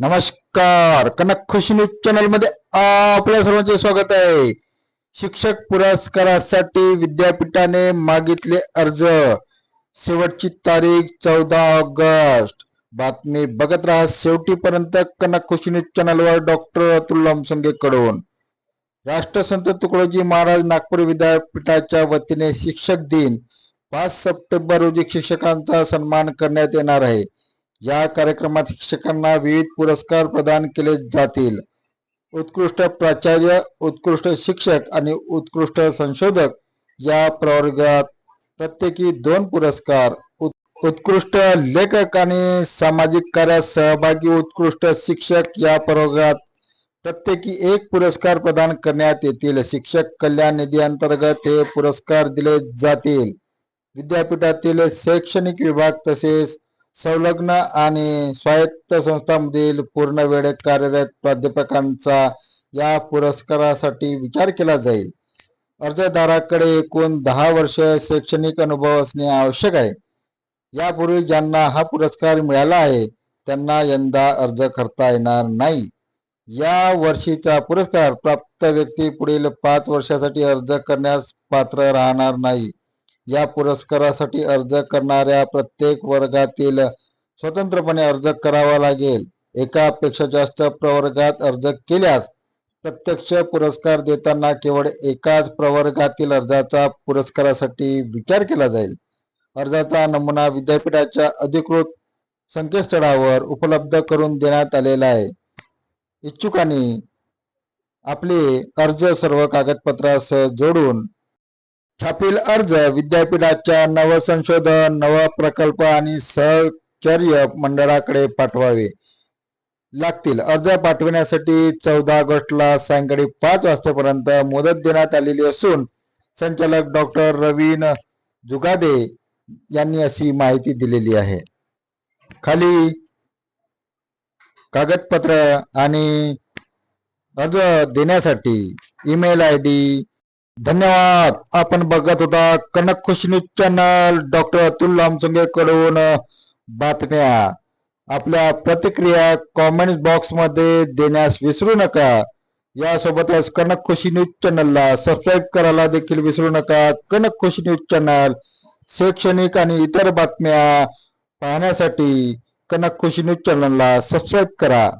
नमस्कार. कनक खुशी न्यूज चॅनलमध्ये आपल्या सर्वांचे स्वागत आहे. शिक्षक पुरस्कारासाठी विद्यापीठाने मागितले अर्ज. शेवटची तारीख चौदा ऑगस्ट. बातमी बघत राहा शेवटीपर्यंत कनक खुशी न्यूज चॅनलवर डॉक्टर अतुल लामसंगे कडून राष्ट्रसंत तुकडोजी महाराज नागपूर विद्यापीठाच्या वतीने शिक्षक दिन. पाच सप्टेंबर रोजी शिक्षकांचा सन्मान करण्यात येणार आहे. या कार्यक्रमात शिक्षकांना विविध पुरस्कार प्रदान केले जातील. उत्कृष्ट प्राचार्य उत्कृष्ट शिक्षक आणि उत्कृष्ट संशोधक या प्रवर्गात प्रत्येकी दोन पुरस्कार उत्कृष्ट लेखक आणि सामाजिक कार्यात सहभागी उत्कृष्ट शिक्षक या प्रवर्गात प्रत्येकी एक पुरस्कार प्रदान करण्यात येतील. शिक्षक कल्याण निधी अंतर्गत हे पुरस्कार दिले जातील. विद्यापीठातील शैक्षणिक विभाग तसेच संलग्न आणि स्वायत्त संस्थांमधील पूर्ण वेळ कार्यरत प्राध्यापकांचा या पुरस्कारासाठी विचार केला जाईल. अर्जदाराकडे एकूण दहा वर्ष शैक्षणिक अनुभव असणे आवश्यक आहे. यापूर्वी ज्यांना हा पुरस्कार मिळाला आहे त्यांना यंदा अर्ज करता येणार नाही. या वर्षीचा पुरस्कार प्राप्त व्यक्ती पुढील पाच वर्षासाठी अर्ज करण्यास पात्र राहणार नाही. या पुरस्कारासाठी अर्ज करणाऱ्या प्रत्येक वर्गातील स्वतंत्रपणे अर्ज करावा लागेल. एकापेक्षा जास्त प्रवर्गात अर्ज केल्यास प्रत्यक्ष पुरस्कार देताना केवळ एकाच प्रवर्गातील अर्जाचा पुरस्कारासाठी विचार केला जाईल. अर्जाचा नमुना विद्यापीठाच्या अधिकृत संकेतस्थळावर उपलब्ध करून देण्यात आलेला आहे. इच्छुकांनी आपले अर्ज सर्व कागदपत्रासह जोडून छापील अर्ज विद्यापीठाच्या नवसंशोधन नव प्रकल्प आणि सहचर्य मंडळाकडे पाठवावे लागतील. अर्ज पाठविण्यासाठी चौदा ऑगस्टला सायंकाळी पाच वाजतापर्यंत मुदत देण्यात आलेली असून संचालक डॉक्टर रवीन जुगादे यांनी अशी माहिती दिलेली आहे. खाली कागदपत्र आणि अर्ज देण्यासाठी ईमेल आय डी धन्यवाद. आपण बघत होता Kanak Khushi news channel doctor Atul Lamsange कडून बातम्या. आपल्या प्रतिक्रिया कॉमेंट बॉक्समध्ये देण्यास विसरू नका. यासोबतच कनक खुशी न्यूज चॅनलला सबस्क्राईब करायला देखील विसरू नका. कनक खुशी न्यूज चॅनल शैक्षणिक आणि इतर बातम्या पाहण्यासाठी कनक खुशी न्यूज चॅनलला सबस्क्राईब करा.